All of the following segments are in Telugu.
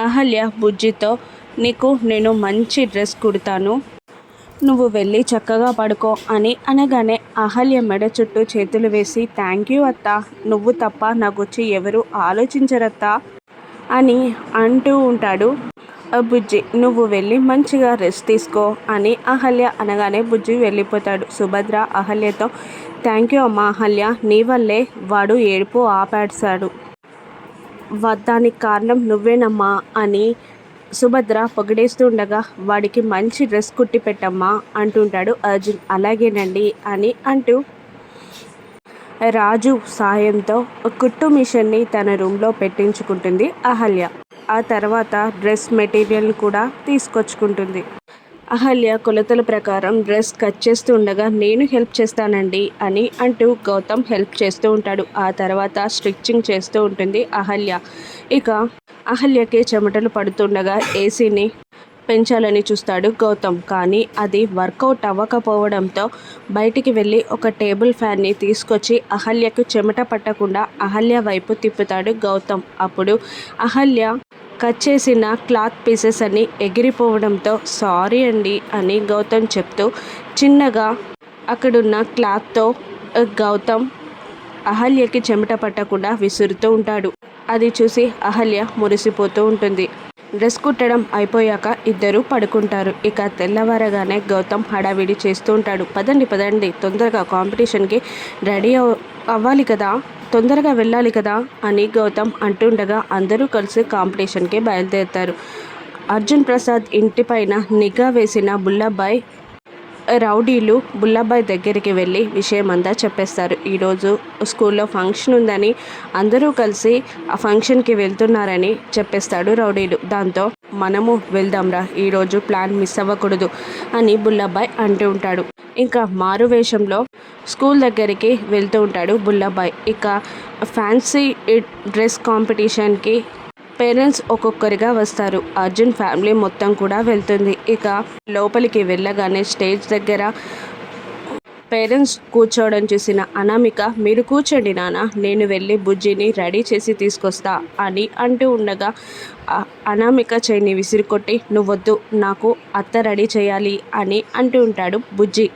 అహల్య బుజ్జితో నీకు నేను మంచి డ్రెస్ కుడతాను. నువ్వు వెళ్ళి చక్కగా పడుకో అని అనగానే అహల్య మెడ చుట్టూ చేతులు వేసి థ్యాంక్ యూ అత్త. నువ్వు తప్ప నా గురించి ఎవరు ఆలోచించరత్తా అని అంటూ ఉంటాడు. "ఆ బుజ్జి నువ్వు వెళ్ళి మంచిగా రెస్ట్ తీసుకో అని అహల్య అనగానే బుజ్జి వెళ్ళిపోతాడు. సుభద్ర అహల్యతో థ్యాంక్ యూ అమ్మా అహల్య. నీ వల్లే వాడు ఏడుపు ఆపాడ్చాడు దానికి కారణం నువ్వేనమ్మా అని సుభద్ర పొగిడేస్తూ ఉండగా వాడికి మంచి డ్రెస్ కుట్టి పెట్టమ్మా అంటుంటాడు అర్జున్. అలాగేనండి అని అంటూ రాజు సాయంతో కుట్టు మిషన్ని తన రూమ్లో పెట్టించుకుంటుంది అహల్య. ఆ తర్వాత డ్రెస్ మెటీరియల్ కూడా తీసుకొచ్చుకుంటుంది. అహల్య కొలతల ప్రకారం డ్రెస్ కట్ చేస్తూ ఉండగా నేను హెల్ప్ చేస్తానండి అని అంటూ గౌతమ్ హెల్ప్ చేస్తూ ఉంటాడు. ఆ తర్వాత స్టిచ్చింగ్ చేస్తూ ఉంటుంది అహల్య. ఇక అహల్యకి చెమటలు పడుతుండగా ఏసీని పెంచాలని చూస్తాడు గౌతమ్. కానీ అది వర్కౌట్ అవ్వకపోవడంతో బయటికి వెళ్ళి ఒక టేబుల్ ఫ్యాన్ని తీసుకొచ్చి అహల్యకు చెమట పట్టకుండా అహల్య వైపు తిప్పుతాడు గౌతమ్. అప్పుడు అహల్య కట్ చేసిన క్లాత్ పీసెస్ అన్ని ఎగిరిపోవడంతో సారీ అండి అని గౌతమ్ చెప్తూ చిన్నగా అక్కడున్న క్లాత్తో గౌతమ్ అహల్యకి చెమట పట్టకుండా విసురుతూ ఉంటాడు. అది చూసి అహల్య మురిసిపోతూ ఉంటుంది. డ్రెస్ కుట్టడం అయిపోయాక ఇద్దరు పడుకుంటారు. ఇక తెల్లవారగానే గౌతమ్ హడావిడి చేస్తూ ఉంటాడు. పదండి పదండి తొందరగా కాంపిటీషన్కి రెడీ అవ్- అవ్వాలి కదా? తొందరగా వెళ్ళాలి కదా అని గౌతమ్ అంటుండగా అందరూ కలిసి కాంపిటీషన్కి బయలుదేరుతారు. అర్జున్ ప్రసాద్ ఇంటిపైన నిఘా వేసిన బుల్లాబాయ్ రౌడీలు బుల్లాబాయ్ దగ్గరికి వెళ్ళి విషయమంతా చెప్పేస్తారు. ఈరోజు స్కూల్లో ఫంక్షన్ ఉందని అందరూ కలిసి ఆ ఫంక్షన్కి వెళ్తున్నారని చెప్పేస్తాడు రౌడీలు. దాంతో మనము వెళ్దాంరా ఈరోజు ప్లాన్ మిస్ అవ్వకూడదు అని బుల్లాబాయ్ అంటూ ఉంటాడు. ఇంకా మారు వేషంలో స్కూల్ దగ్గరికి వెళ్తూ ఉంటాడు బుల్లబాయ్ ఇక ఫ్యాన్సీ డ్రెస్ కాంపిటీషన్కి పేరెంట్స్ ఒక్కొక్కరిగా వస్తారు. అర్జున్ ఫ్యామిలీ మొత్తం కూడా వెళ్తుంది. ఇక లోపలికి వెళ్ళగానే స్టేజ్ దగ్గర పేరెంట్స్ కూర్చోవడం చూసిన అనామిక మీరు కూర్చోండి నాన్న నేను వెళ్ళి బుజ్జిని రెడీ చేసి తీసుకొస్తా అని అంటూ ఉండగా అనామిక చేయిని విసిరికొట్టి నువ్వొద్దు నాకు అత్త రెడీ చేయాలి అని అంటూ ఉంటాడు బుజ్జి.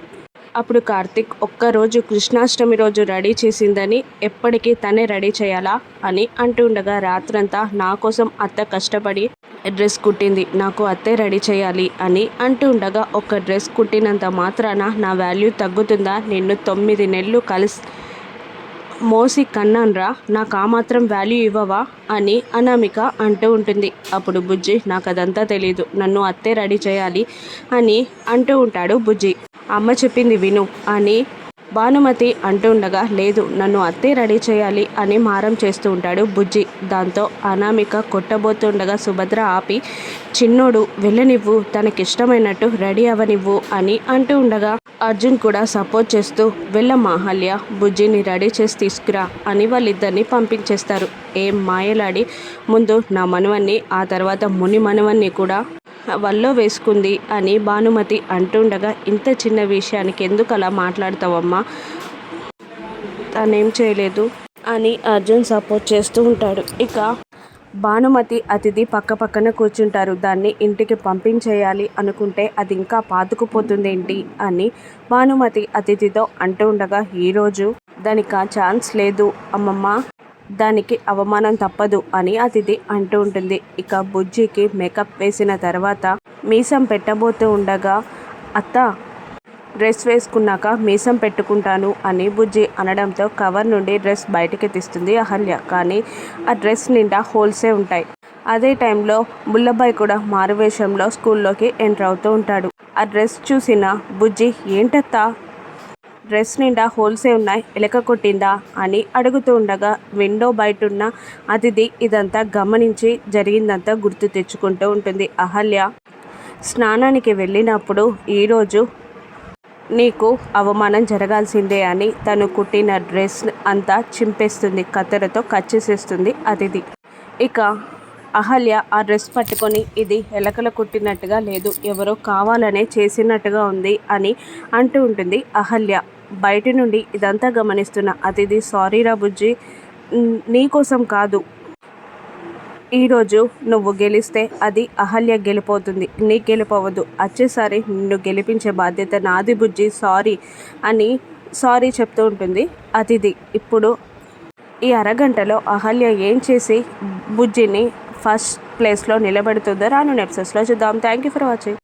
అప్పుడు కార్తిక్ ఒక్కరోజు కృష్ణాష్టమి రోజు రెడీ చేసిందని ఎప్పటికీ తనే రెడీ చేయాలా? అని అంటూ ఉండగా రాత్రంతా నా కోసం అత్త కష్టపడి డ్రెస్ కుట్టింది. నాకు అత్తే రెడీ చేయాలి అని అంటూ ఉండగా ఒక డ్రెస్ కుట్టినంత మాత్రాన నా వాల్యూ తగ్గుతుందా? నిన్ను తొమ్మిది నెలలు కలిసి మోసి కన్నాన్రా నాకు ఆ మాత్రం వాల్యూ ఇవ్వవా? అని అనామిక అంటూ ఉంటుంది. అప్పుడు బుజ్జి నాకు అదంతా తెలీదు. నన్ను అత్తే రెడీ చేయాలి అని అంటూ ఉంటాడు బుజ్జి. అమ్మ చెప్పింది విను అని భానుమతి అంటూ ఉండగా లేదు నన్ను అత్తే రెడీ చేయాలి అని మారం చేస్తూ ఉంటాడు బుజ్జి. దాంతో అనామిక కొట్టబోతుండగా సుభద్ర ఆపి చిన్నోడు వెళ్ళనివ్వు తనకిష్టమైనట్టు రెడీ అవ్వనివ్వు అని అంటూ ఉండగా అర్జున్ కూడా సపోర్ట్ చేస్తూ వెళ్ళమ్మా అహల్య బుజ్జిని రెడీ చేసి తీసుకురా అని వాళ్ళిద్దరిని పంపించేస్తారు. ఏం మాయలాడి ముందు నా మనవన్ని ఆ తర్వాత ముని మనవన్ని కూడా వల్లో వేసుకుంది అని భానుమతి అంటుండగా ఇంత చిన్న విషయానికి ఎందుకు అలా మాట్లాడతావమ్మా? తనేం చేయలేదు అని అర్జున్ సపోర్ట్ చేస్తూ ఉంటాడు. ఇక భానుమతి అతిథి పక్క పక్కన కూర్చుంటారు. దాన్ని ఇంటికి పంపించేయాలి అనుకుంటే అది ఇంకా పాతుకుపోతుంది ఏంటి అని భానుమతి అతిథితో అంటూ ఉండగా ఈరోజు దానికి ఆ ఛాన్స్ లేదు అమ్మమ్మ. దానికి అవమానం తప్పదు అని అతిథి అంటూ ఉంటుంది. ఇక బుజ్జికి మేకప్ వేసిన తర్వాత మీసం పెట్టబోతూ ఉండగా అత్త డ్రెస్ వేసుకున్నాక మీసం పెట్టుకుంటాను అని బుజ్జి అనడంతో కవర్ నుండి డ్రెస్ బయటికి తీస్తుంది అహల్య. కానీ ఆ డ్రెస్ నిండా హోల్సే ఉంటాయి. అదే టైంలో బుల్లబాయ్ కూడా మారువేషంలో స్కూల్లోకి ఎంటర్ అవుతూ ఉంటాడు. ఆ డ్రెస్ చూసిన బుజ్జి ఏంటత్తా డ్రెస్ నిండా హోల్సే ఉన్నాయి. ఎలక కొట్టిందా అని అడుగుతూ ఉండగా విండో బయట ఉన్న అతిథి ఇదంతా గమనించి జరిగిందంతా గుర్తు తెచ్చుకుంటూ ఉంటుంది. అహల్య స్నానానికి వెళ్ళినప్పుడు ఈరోజు నీకు అవమానం జరగాల్సిందే అని తను కుట్టిన డ్రెస్ అంతా చింపేస్తుంది. కత్తెరతో కట్ చేసేస్తుంది అతిథి. ఇక అహల్య ఆ డ్రెస్ పట్టుకొని ఇది ఎలకలు కుట్టినట్టుగా లేదు. ఎవరో కావాలనే చేసినట్టుగా ఉంది అని అంటూ ఉంటుంది అహల్య. బయట నుండి ఇదంతా గమనిస్తున్న అతిథి సారీరా బుజ్జి నీకోసం కాదు. ఈరోజు నువ్వు గెలిస్తే అది అహల్య గెలిపోతుంది. నీ గెలిపోవద్దు. వచ్చేసారి నిన్ను గెలిపించే బాధ్యత నాది బుజ్జి సారీ అని సారీ చెప్తూ ఉంటుంది అతిథి. ఇప్పుడు ఈ అరగంటలో అహల్య ఏం చేసి బుజ్జిని ఫస్ట్ ప్లేస్లో నిలబెడుతుందో రాను నెప్సెస్లో చూద్దాం. Thank you for watching.